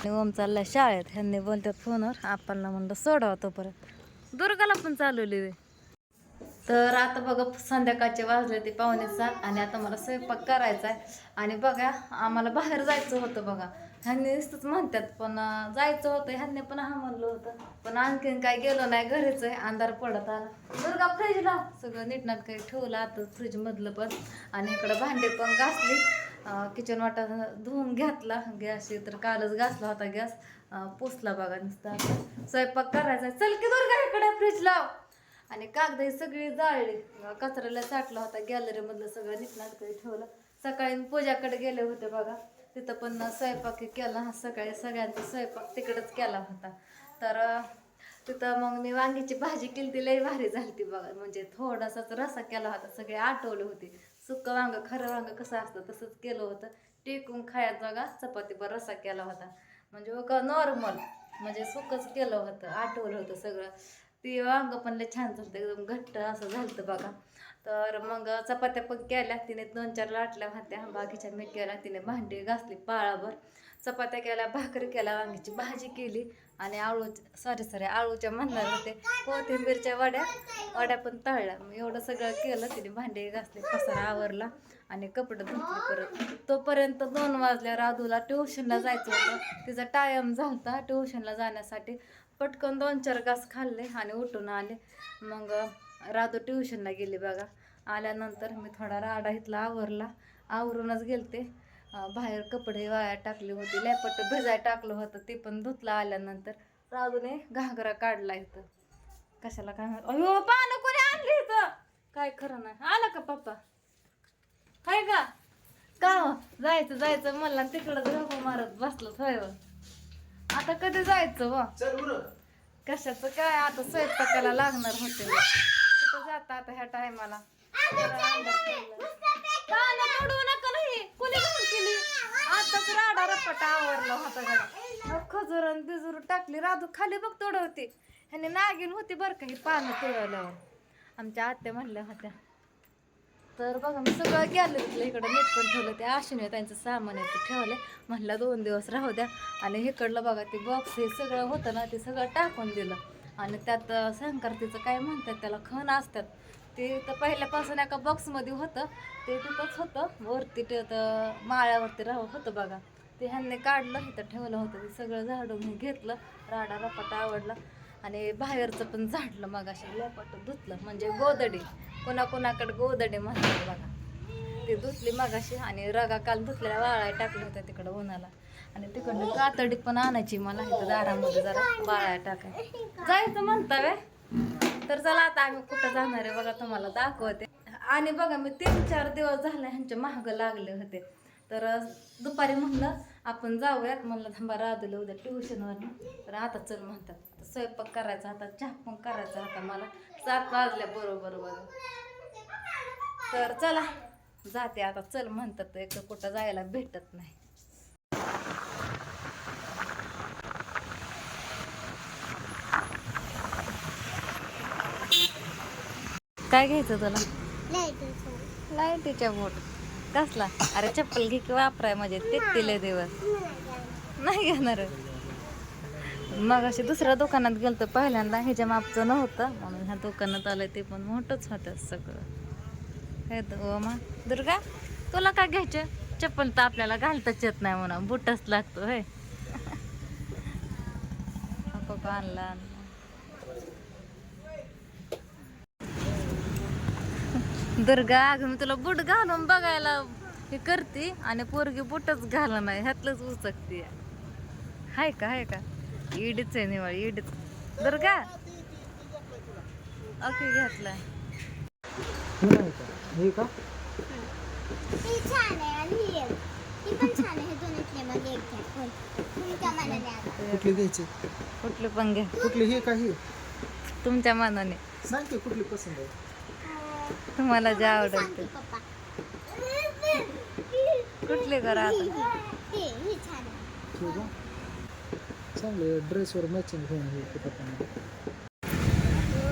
आणि ओम चालला शाळेत. ह्यांनी बोलतात फोनवर आपणला म्हणलं सोडवा तो परत. दुर्गाला पण चालवली तर आता बघा संध्याकाळचे वाजले ते पाहुणे सात आणि आता मला स्वयंपाक करायचा आहे आणि बघा आम्हाला बाहेर जायचं होतं बघा. ह्यांनी नुसतंच म्हणतात पण जायचं होतं ह्यांनी पण हा म्हणलं होतं. पण आणखीन काय गेलो नाही घरीच आहे अंधार पडत आला. दुर्गा फ्रीजला सगळं नीटनाट काही ठेवलं आता फ्रीज मधलं पण. आणि इकडं भांडे पण घासली. किचन वाटा धुवून घेतला. गॅस तर कालच घासला होता गॅस. पोचला बघा नुसता. स्वयंपाक करायचा चल की दोन इकडे फ्रीज लाव. आणि कागद सगळी जाळली. कचऱ्याला साठला होता. गॅलरी मधलं सगळं नीटनाटकडे ठेवलं. सकाळी पूजाकडे गेले होते बघा. तिथं पण स्वयंपाक केला. सकाळी सगळ्यांचा स्वयंपाक तिकडंच केला होता. तर तिथं मग मी वांग्याची भाजी केली ती लई भारी झाली ती बघा. म्हणजे थोडासाच रसा केला होता. सगळे आठवले होते. सुकं वांग खरं वांग कसं असतं तसंच केलं होतं. टेकून खायचा बघा चपातीवर रसा केला होता. म्हणजे बघा नॉर्मल म्हणजे सुकंच केलं होतं आठवलं होतं सगळं. ती वांग पण लय छान झालं एकदम घट्ट असं झालं बघा. तर मग चपात्या पण केल्या तिने दोन चार लाटल्या होत्या बाकीच्या मी केल्या तिने भांडी घासली पाळाभर. चपात्या केल्या भाकरी केल्या वांग्याची भाजी केली. आणि आळू सॉरी सॉरी आळूच्या म्हणणार होते कोथिंबीरच्या वड्या वड्या पण तळल्या. मग एवढं सगळं केलं तिने भांडी घासले पसारा आवरला आणि कपडे धुतले परत. तोपर्यंत दोन वाजल्या राधूला ट्युशनला जायचं होतं. तिचा टायम झाला ट्युशनला जाण्यासाठी. पटकन दोन चार घास खाल्ले आणि उठून आले. मग राधू ट्युशनला गेली बघा. आल्यानंतर मी थोडा राडा इथला आवरला. आवरूनच गेलते. बाहेर कपडे वाया टाकली होती लेपट भिजाय टाकलं होतं ते पण धुतलं आल्यानंतर. राधूने घागरा काढला इथं. कशाला काय अयो पानं कोणी आणली इथं? काय खरं नाही. आला का पप्पा? हाय का? का हो? जायचं जायचं. म्हणला तिकडं गप्पा मारत बसलो होय हो. आता कधी जायचं व कशाचं काय? आता स्वयंपाकाला लागणार होते. कुठं जाता आता ह्या टायमाला? पडू नका नाही. कोणी आताच राडा रपाटा आवरला होता गडा खजूर आणि बिजूर टाकली राधू खाली बघ तोडवते ह्याने नागिन होती बरं का ही पानं तोडवल्यावर आमच्या आत्या म्हणल्या होत्या तर बघा मी सगळं गेलं तिथलं इकडं नीट पण ठेवलं ते आशिने त्यांचं सामान आहे ते ठेवलं. म्हणलं दोन दिवस राहू द्या. आणि इकडलं बघा ते बॉक्स हे सगळं होतं ना ते सगळं टाकून दिलं. आणि त्यात संक्रांतीचं काय म्हणतात त्याला खण असतात. ते तर पहिल्यापासून एका बॉक्समध्ये होतं. ते तिथंच होतं. वरती ते माळ्यावरती राह होतं बघा. ते ह्यांनी काढलं इथं ठेवलं होतं. ते सगळं झाडून मी घेतलं. राडा रपाटा आवडला. आणि बाहेरचं पण झाडलं मग अशा लपाट धुतलं. म्हणजे गोदडी कोणाकोणाकडे गोदडी म्हणतात बघा. ती धुतली मगाशी आणि रगा काल धुतलेल्या वाळ्या टाकल्या होत्या तिकडं उन्हाला. आणि तिकडनं कातडी पण आणायची मला. इथं दारामध्ये जरा वाळ्या टाकाय. जायचं म्हणता वे तर चला आता आम्ही कुठं जाणार आहे बघा तुम्हाला दाखवते. आणि बघा मी तीन चार दिवस झाले ह्यांच्या महाग लागले होते. तर दुपारी म्हणलं आपण जाऊयात. म्हणलं थांबा राधूला उद्या ट्युशनवर तर आता चल म्हणतात स्वयंपाक करायचा आता चहा पण करायचा आता मला. सात वाजल्या बरोबर बरोबर. तर चला जाते आता चल म्हणतात एक कुठं जायला भेटत नाही. काय घ्यायचं तुला? लाईटीच्या बोट. कसला? अरे चप्पल घे की वापराय म्हणजे. ते दिवस. नाही घेणार. मग अशी दुसऱ्या दुकानात गेलतो पहिल्यांदा. ह्याच्या मापचं नव्हतं. म्हणून ह्या दुकानात आलं ते पण मोठंच होतं सगळं. हे तो मा दुर्गा तुला काय घ्यायचं? चप्पल तर आपल्याला घालताच येत नाही म्हणा. बुटच लागतो का आणला आणला दुर्गा अगं मी तुला बूट घालून बघायला हे करते आणि पोरगी बूटच घाला नाही ह्यातलंच उचकते. हाय का हाय का? इडीच आहे निवळ इडीच दुर्गा ओके घातला. हे का? ती छान आहे आणि एक. ती पण छान आहे दोन्हीतले मग एक घ्या. कोण तुमच्या मनाने आता कुठली घ्यायची? कुठले पण घ्या. कुठली हे का हे? तुमच्या मनाने. सांग की कुठली पसंत आहे. तुम्हाला जे आवडेल सांगते ते कुठले करा आता? चांगले ड्रेसवर मॅचिंग हे पण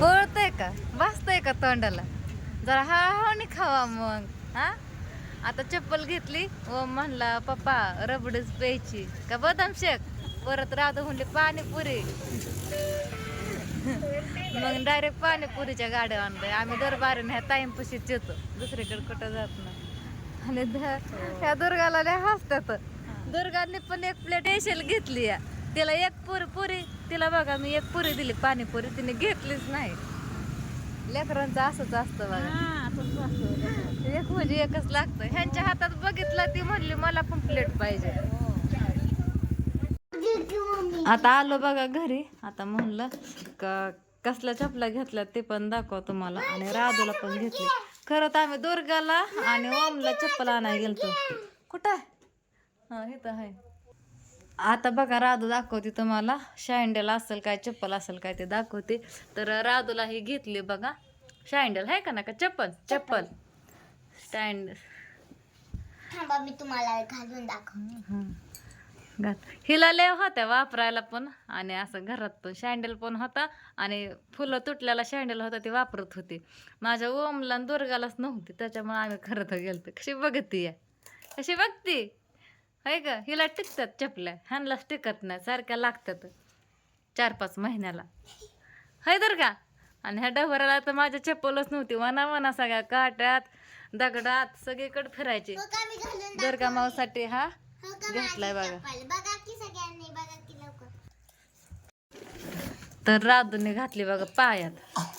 पळतय का? बसतय का तोंडाला? जरा हळूहळू खावा मग हा? आता चप्पल घेतली व म्हणला पप्पा रबडीच प्यायची. का बदाम शेक? परत राधू म्हणले पाणीपुरी. मग डायरेक्ट पाणीपुरीच्या गाड्या आणलंय आम्ही दरबारीने ह्या टाइमपाशीच येतो दुसरीकडे कुठं जात नाही. आणि द- ह्या दुर्गाला लय हसतात. दुर्गाने पण एक प्लेट एशेल घेतली या तिला एक पुरी पुरी तिला बघा मी एक पुरी दिली. पाणीपुरी तिने घेतलीच नाही. लेकरांचं असंच असतं बघा. एक म्हणजे एकच लागतं. ह्यांच्या हातात बघितलं ती म्हणली मला पण प्लेट पाहिजे. आता आलो बघा घरी. आता म्हणलं का कसल्या चपला घेतल्या ते पण दाखव तुम्हाला. आणि राधूला पण घेतली. खरं तर आम्ही दुर्गाला आणि ओमला चप्पल आणायला गेलतो. कुठं? आहे? हा इथं आहे. आता बघा राधू दाखवते तुम्हाला. शायंडल असेल काय चप्पल असेल काय ते दाखवते. तर राधूला ही घेतली बघा. शायंडल आहे का ना का? चप्पल चप्पल. स्टँड थांबा मी तुम्हाला घालून दाखव घात. हिला लय होत्या वापरायला पण. आणि असं घरात पण शँडल पण होता. आणि फुलं तुटल्याला शँडल होता ते वापरत होते. माझ्या ओमला दुर्गालाच नव्हती. त्याच्यामुळे आम्ही खरं तर गेलतो. कशी बघती या. कशी बघती? आहे का हिला टिकतात चपल्या. ह्यांनाच टिकत नाही. सारख्या लागतात. चार पाच महिन्याला. है तर का आणि ह्या डबराला तर माझ्या चप्पलच नव्हती. वना वना सगळ्या काट्यात दगडात सगळीकडे फिरायचे. दुर्गा मावसाठी हा घेतलाय बघा. चप्पल? बघा की सगळ्यांनी बघा की लवकर. तर राधूने घातली बघा पायात.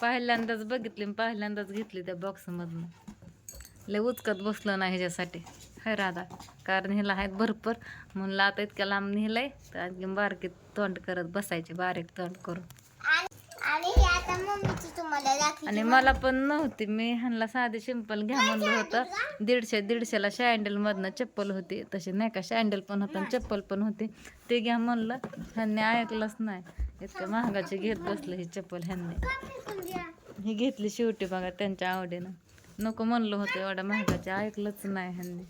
पहिल्यांदाच बघितली पहिल्यांदाच घेतली त्या बॉक्समधनं लय उचकत बसलं नाही ह्याच्यासाठी. हाय राधा कारण ह्याला आहेत भरपूर. म्हणलं आता इतक्या लांब नेलंय तर आणखी बारकी तोंड करत बसायचे बारीक तोंड करून. आता मम्मीची तुम्हाला दाखवते आणि मला पण नव्हती. मी ह्यांना साधी सिंपल घ्या म्हणलं होतं. दीडशे दीडशेला शँडल मधनं चप्पल होती. तशी नाही का शँडल पण होतं आणि चप्पल पण होती. ते घ्या म्हणलं. ह्यांनी ऐकलंच नाही. इतकं महागाची घेत बसलं ही चप्पल ह्यांनी. ही घेतली शेवटी बघा त्यांच्या आवडीनं. नको म्हणलं होतं एवढ्या महागाची. ऐकलंच नाही ह्यांनी.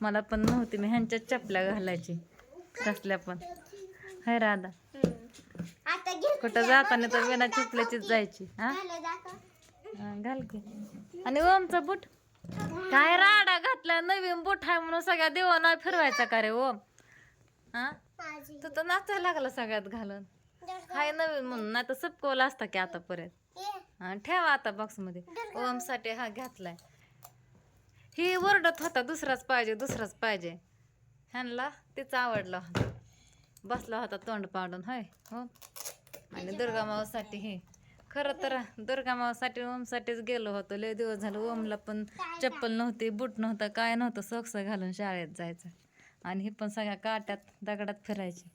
मला पण नव्हती. मी ह्यांच्याच चपल्या घालायची. कसल्या पण. हाय राधा. कुठं जाताना तर विना चिपल्याचीच जायची हा? घाल की. आणि ओमचा बूट? काय राडा घातला? नवीन बूट आहे म्हणून सगळ्या देवा नाही फिरवायचा का रे ओम? हा? तू तर नाचायला लागला सगळ्यात घालून. हाय नवीन म्हणून नाही तर सपकवला असता की आतापर्यंत. परत हा, ठेवा आता बॉक्समध्ये ओमसाठी हा घातलाय. ही ओरडत होता दुसराच पाहिजे दुसराच पाहिजे. ह्यांना तीच आवडला होता. बसला होता तोंड पाडून होय हो आणि दुर्गामावासाठी हे. खरं तर दुर्गामावासाठी ओमसाठीच गेलो होतो. लय दिवस झालं ओमला पण चप्पल नव्हती बूट नव्हतं काय नव्हतं सोक्स घालून शाळेत जायचं. आणि हे पण सगळ्या काट्यात दगडात फिरायची.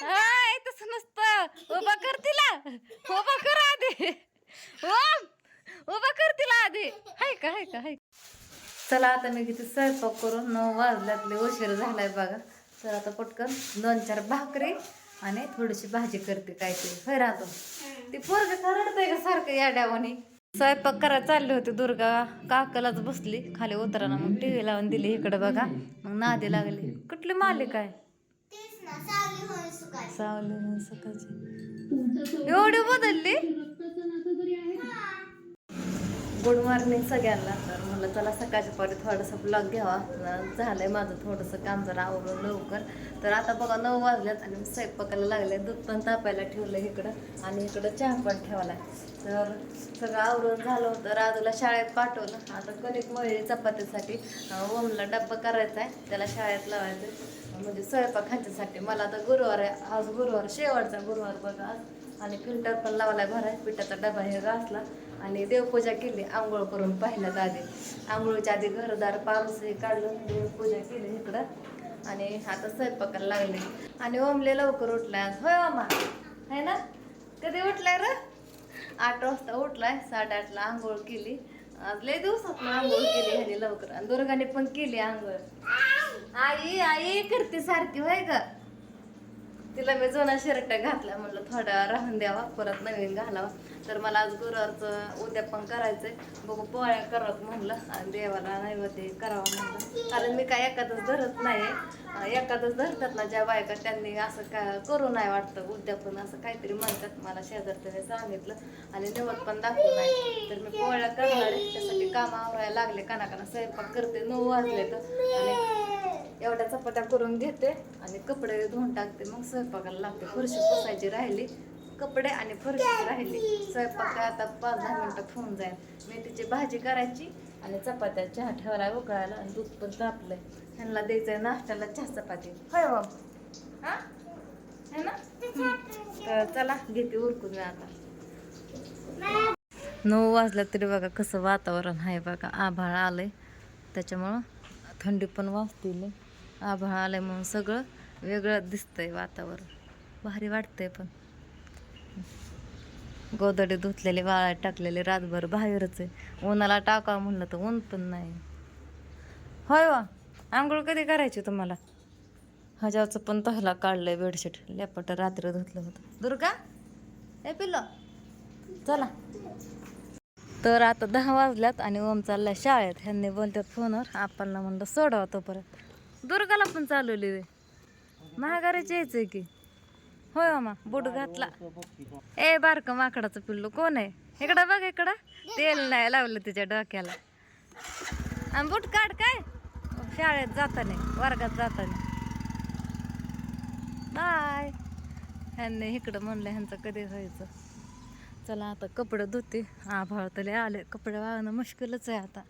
हाय तसं नसतं. उभा कर तिला. उभा कर आधी. ओम उभा कर तिला आधी. हाय का हाय का हाय चला आता मी किती स्वयंपाक करून नऊ वाजल्यातले उशीर झालाय बघा. तर आता पटकन दोन चार भाकरी आणि थोडीशी भाजी करते काय ते होय राहतो ती पोरग रडतंय का सारखं या डावानी स्वयंपाक करायला चालली होती दुर्गा. काकालाच बसली. खाली उतराना मग टीव्ही लावून दिली इकडे बघा. मग नादी लागली. कुठली मालिक आहे? सावली सकाळची एवढी बदलली? गुड मॉर्निंग सगळ्यांना. म्हटलं चला सकाळच्या पाठी थोडासा ब्लॉग घ्यावा. झालं झालंय माझं थोडंसं काम जरा आवरून लवकर. तर आता बघा नऊ वाजल्यात आणि स्वयंपाकाला लागले. दूध पण तापायला ठेवलं इकडं आणि इकडं चहा पण ठेवायला. तर सगळं आवरून झालं होतं. राजूला शाळेत पाठवलं. आता कणिक मळी चपातीसाठी ओमला डब्बा करायचा आहे. त्याला शाळेत लावायचं म्हणजे स्वयंपाक खायच्यासाठी मला आता गुरुवार आहे. आज गुरुवार शेवटचा गुरुवार बघा. आज आणि फिल्टर पण लावलाय भराय पिठाचा डबा हे घासला आणि देवपूजा केली आंघोळ करून पाहिल्यात आधी आंघोळीच्या आधी घरदार पाऊस हे काढलं देवपूजा केली इकडं. आणि आता स्वयंपाकाला लागले. आणि ओमले लवकर उठला आज होय ओमा है ना? कधी उठलाय र? आठ वाजता उठलाय. साडेआठला आंघोळ केली. आज लय दिवसात आंघोळ केली ह्याने लवकर. आणि दुर्गाने पण केली आंघोळ. आई आई करते सारखी होय का तिला मी जुना शर्ट घातला म्हणलं थोडा राहून द्यावा परत नवीन घालावा. तर मला आज गुरुवारचं उद्या पण करायचंय. बघू पोळ्या करत म्हणलं आणि देवाला नैवेद्य करावं म्हणलं. कारण मी काय एखादच धरत नाही एखादच धरतात ना ज्या बायका त्यांनी असं का करू नाही वाटतं. उद्या पण असं काहीतरी म्हणतात. मला शेजारच्याने सांगितलं आणि निवड पण दाखवू नाही. तर मी पोळ्या करणार आहे. त्यासाठी काम आवरायला लागले. कानाकाना स्वयंपाक करते. नऊ वाजले तर आणि एवढ्या चपात्या करून घेते आणि कपडे धुवून टाकते. मग स्वयंपाकाला लागते. फरशी पुसायची राहिली. कपडे आणि फरशी राहिली. स्वयंपाक आता पाच दहा मिनटात होऊन जाईल. मेथीची भाजी करायची आणि चपात्या चहा ठेवायला उकळायला आणि दूध पण तापलंय. ह्यांना द्यायचंय नाश्त्याला चहा चपाती. होय बाब हा? है ना? तर चला घेते उरकून मी आता. नऊ वाजला तरी बघा कसं वातावरण आहे बघा. आभाळ आलंय. त्याच्यामुळं थंडी पण वाजतील. आभाळ आलं म्हणून सगळं वेगळं दिसतंय वातावरण. भारी वाटतंय पण. गोदडे धुतलेले वाळा टाकलेले रातभर बाहेरच आहे. उन्हाला टाकावं म्हणलं तर ऊन पण नाही. होय वा आंघोळ कधी करायची तुम्हाला? हजारचं पण तहला काढलंय बेडशीट. लेपट रात्र धुतलं होतं. दुर्गा हे पिल्लो चला. तर आता दहा वाजल्यात आणि ओम चालला शाळेत. ह्यांनी बोलतात फोनवर आपल्याला म्हणलं सोडवा तोपर्यंत. दुर्गाला पण चालवली रे. महागारीच यायचंय की. होय मामा बूट घातला. ए बारक माकडाचं पिल्लू कोण आहे? इकडं बघ इकडं. तेल नाही लावलं तिच्या डोक्याला. आणि बूट काढ काय? शाळेत जाताना वर्गात जाताना. बाय. ह्यांनी इकडं म्हणलं ह्यांचं कधी व्हायचं. चला आता कपडे धुते. आभाळ तले आले. कपडे वाळणं मुश्किलच आहे आता.